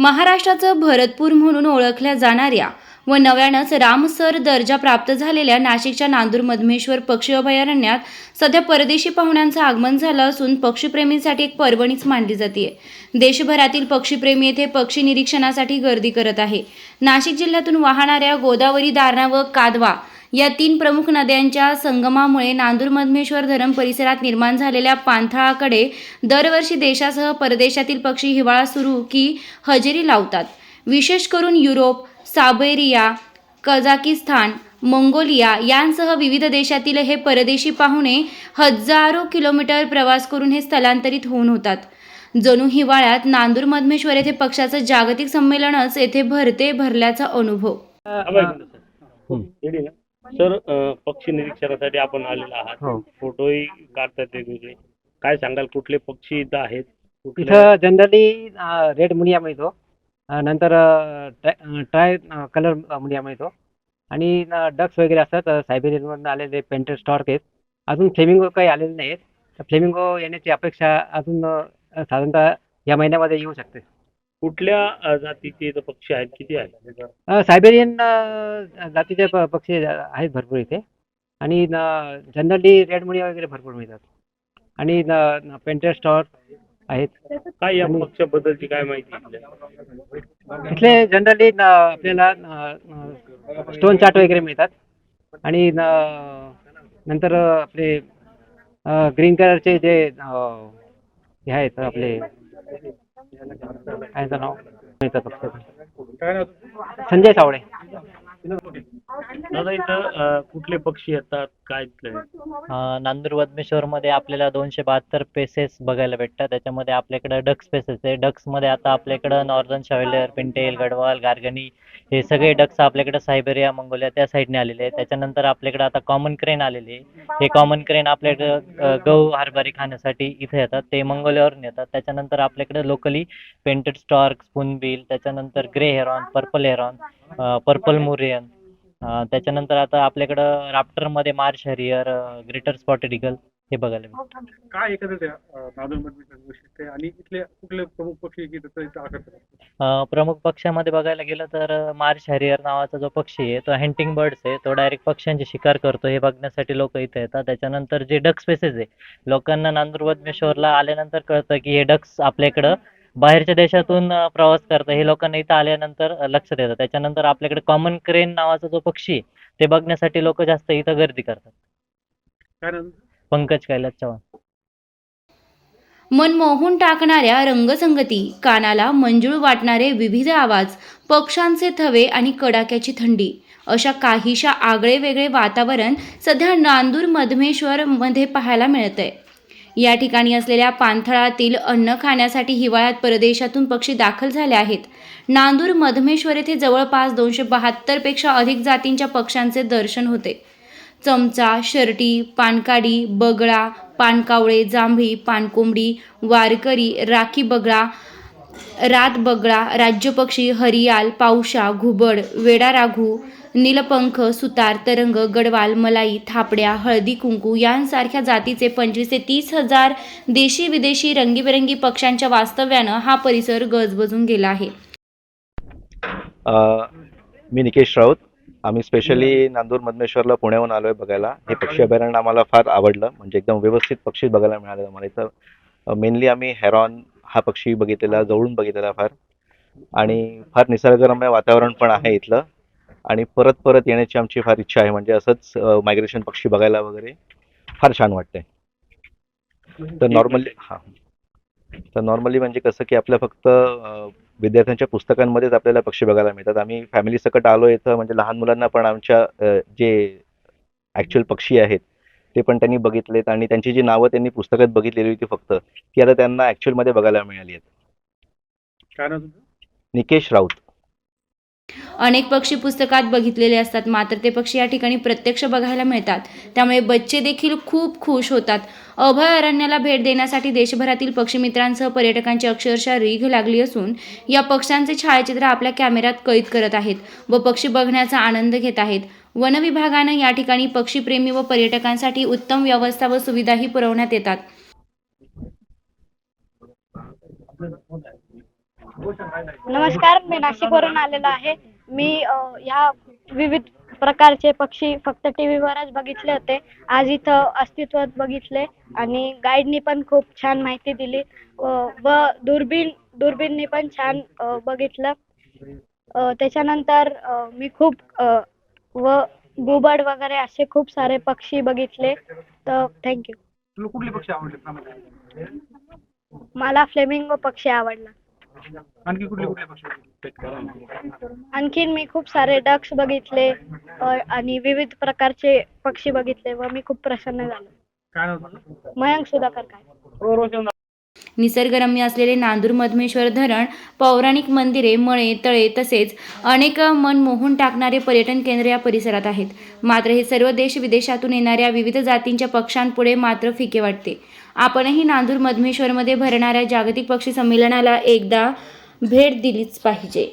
महाराष्ट्राचं भरतपूर म्हणून ओळखल्या जाणाऱ्या व नव्यानंच रामसर दर्जा प्राप्त झालेल्या नाशिकच्या नांदूर मधमेश्वर पक्षी अभयारण्यात सध्या परदेशी पाहुण्यांचं आगमन झालं असून पक्षीप्रेमींसाठी एक पर्वणीच मानली जाते देशभरातील पक्षीप्रेमी येथे पक्षी निरीक्षणासाठी गर्दी करत आहे. नाशिक जिल्ह्यातून वाहणाऱ्या गोदावरी दारणा व कादवा या तीन प्रमुख नद्यांच्या संगमामुळे नांदूर मधमेश्वर धरण परिसरात निर्माण झालेल्या पाणथळाकडे दरवर्षी देशासह परदेशातील पक्षी हिवाळा सुरू की हजेरी लावतात. विशेष करून युरोप साबेरिया कझाकिस्तान मंगोलिया यांसह विविध देशातील हे परदेशी पाहुणे हजारो किलोमीटर प्रवास करून हे स्थलांतरित होऊन होतात. जणू हिवाळ्यात नांदूर मधमेश्वर येथे पक्षाचं जागतिक संमेलनच येथे भरते भरल्याचा अनुभव. सर. अं, पक्षी निरीक्षणासाठी आपण आलेलो आहात. हो. फोटोही काढतात वेगवेगळे. काय सांगाल कुठले पक्षी इथं आहेत? कुठले इथं जनरली रेड मुनिया मिळतो. अं, नंतर ट्राय कलर मुनिया मिळतो. आणि डक्स वगैरे असतात. सायबेरियनवरून आलेले पेंटेड स्टॉर्क आहेत. अजून फ्लेमिंगो काही आलेले नाहीत फ्लेमिंगो येण्याची अपेक्षा अजून अं, साधारणतः या महिन्यामध्ये येऊ शकते. कुठल्या अं, जातीचे इथं पक्षी आहेत? किती आहेत? अं, सायबेरियन अं, जातीचे प- पक्षी आहेत भरपूर इथे. आणि जनरली रेड मुनिया वगैरे भरपूर मिळतात. आणि पेंटेड स्टॉर्क आहेत. काय या पक्षाबद्दलची काय माहिती इथल्या? इथले जनरली आपल्याला स्टोन चार्ट वगैरे मिळतात. आणि न- नंतर आपले ग्रीन कलरचे जे अ, हे आहेत आपले काय नाव. संजय सावळे. दादा इथं कुठले पक्षी येतात? काय इथले? अं, आपल्याला दोनशे बहात्तर पेसेस बघायला भेटतात. त्याच्यामध्ये आपल्याकडे डक्स पेसेस आहे. डक्समध्ये आता आपल्याकडं northern shoveler pintail gadwall garganey हे सगळे डक्स आपल्याकडे सायबेरिया मंगोलिया त्या साईडने आलेले आहेत. त्याच्यानंतर आपल्याकडे आता कॉमन क्रेन आलेले आहे. हे कॉमन क्रेन आपल्याकडं गहू हरभरे खाण्यासाठी इथे येतात. ते मंगोलियावरून येतात. त्याच्यानंतर आपल्याकडे लोकली पेंटेड स्टॉर्क स्पूनबिल त्याच्यानंतर grey heron purple heron purple moorhen त्याच्यानंतर आता आपल्याकडं राफ्टरमध्ये marsh harrier greater spotted eagle हे बघायला भेटतं. काय एखादं त्या नांदूर मधमेश्वर वैशिष्ट्य आहे? आणि इथले कुठले प्रमुख पक्षी की त्याचं इथं आकर्षण असतं? अं, प्रमुख पक्ष्यामध्ये बघायला गेलं तर मार्श हॅरियर नावाचा जो पक्षी आहे तो हंटिंग बर्ड्स आहे. तो डायरेक्ट पक्ष्यांची शिकार करतो. हे बघण्यासाठी लोक इथे येतात. त्याच्यानंतर जे डक स्पेसेस आहे लोकांना नांदूर वदमेश्वरला आल्यानंतर कळतं की हे डक्स आपल्याकडं बाहेरच्या देशातून प्रवास करतं हे लोकांना इथं आल्यानंतर लक्षात येतं त्याच्यानंतर आपल्याकडे कॉमन क्रेन नावाचा जो पक्षी आहे ते बघण्यासाठी लोक जास्त इथं गर्दी करतात. कारण? पंकज कैलास चव्हाण. मन मोहून टाकणाऱ्या रंगसंगती कानाला मंजूळ वाटणारे विविध आवाज पक्ष्यांचे थवे आणि कडाक्याची थंडी अशा काहीशा आगळे वेगळे वातावरण सध्या नांदूर मधमेश्वर मध्ये पाहायला मिळतंय. या ठिकाणी असलेल्या पाणथळातील अन्न खाण्यासाठी हिवाळ्यात परदेशातून पक्षी दाखल झाले आहेत. नांदूर मधमेश्वर येथे जवळपास दोनशे बहात्तरपेक्षा अधिक जातींच्या पक्ष्यांचे दर्शन होते. चमचा शर्टी पानकाडी बगळा पानकावळे जांभळी पानकोंबडी वारकरी राखी बगळा रात बगळा राज्यपक्षी हरियाल पावशा घुबड वेडा राघू नीलपंख सुतार तरंग गडवाल मलाई थापड्या हळदी कुंकू यांसारख्या जातीचे पंचवीस ते तीस हजार देशी विदेशी रंगीबेरंगी पक्ष्यांच्या वास्तव्यानं हा परिसर गजबजून गेला आहे. मी निकेश राऊत. आम्ही स्पेशली नांदूर मधमेश्वरला पुण्याहून आलोय बघायला. हे पक्षी अभयारण्य आम्हाला फार आवडलं. म्हणजे एकदम व्यवस्थित पक्षी बघायला मिळाले आम्हाला. इथं मेनली आम्ही हेरॉन हा पक्षी बघितलेला जवळून बघितलेला फार. आणि फार निसर्गरम्य वातावरण पण आहे इथलं. आणि परत परत येण्याची आमची फार इच्छा आहे. म्हणजे असंच मायग्रेशन पक्षी बघायला वगैरे फार छान वाटतंय. तर नॉर्मली हां. तर नॉर्मली म्हणजे कसं की आपल्या फक्त विद्यार्थ्यांच्या पुस्तकांमध्येच आपल्याला पक्षी बघायला मिळतात. आम्ही फॅमिली सकट आलो इथं म्हणजे लहान मुलांना पण आमच्या जे ॲक्च्युअल पक्षी आहेत ते पण त्यांनी बघितलेत आणि त्यांची जी नावं त्यांनी पुस्तकात बघितलेली होती फक्त ती आता त्यांना ॲक्च्युअलमध्ये बघायला मिळाली आहेत. निकेश राऊत. अनेक पक्षी पुस्तकात बघितलेले असतात मात्र ते पक्षी या ठिकाणी प्रत्यक्ष बघायला मिळतात. त्यामुळे बच्चे देखील खूप खुश होतात. अभयारण्याला भेट देण्यासाठी देशभरातील पक्षीमित्रांसह पर्यटकांची अक्षरशः रीघ लागली असून या पक्ष्यांचे छायाचित्र आपल्या कॅमेऱ्यात कैद करत आहेत व पक्षी बघण्याचा आनंद घेत आहेत. वन विभागानं या ठिकाणी पक्षीप्रेमी व पर्यटकांसाठी उत्तम व्यवस्था व सुविधाही पुरवण्यात येतात. नमस्कार मी नाशिकवरून आलेलो आहे. मी ह्या विविध प्रकारचे पक्षी फक्त टी व्हीवरच बघितले होते. आज इथं अस्तित्वात बघितले आणि गाईडनी पण खूप छान माहिती दिली. व दुर्बीण दुर्बीणनी पण छान बघितलं. त्याच्यानंतर मी खूप व गुबड वगैरे असे खूप सारे पक्षी बघितले. तर थँक्यू कुठले पक्षी आवडले? मला फ्लेमिंगो पक्षी आवडला. आणखी कुठले कुठले पक्षी? आणखीन मी खूप सारे डक्स बघितले अ, आणि विविध प्रकारचे पक्षी बघितले व मी खूप प्रसन्न झालो. काय नाव तुझं? मयंक सुधाकर काय? निसर्गरम्य असलेले नांदूर मधमेश्वर धरण पौराणिक मंदिरे मळे तळे तसेच अनेक मन मोहून टाकणारे पर्यटन केंद्र या परिसरात आहेत. मात्र हे सर्व देश विदेशातून येणाऱ्या विविध जातींच्या पक्ष्यांपुढे मात्र फिके वाटते. आपणही नांदूर मधमेश्वरमध्ये भरणाऱ्या जागतिक पक्षी संमेलनाला एकदा भेट दिलीच पाहिजे.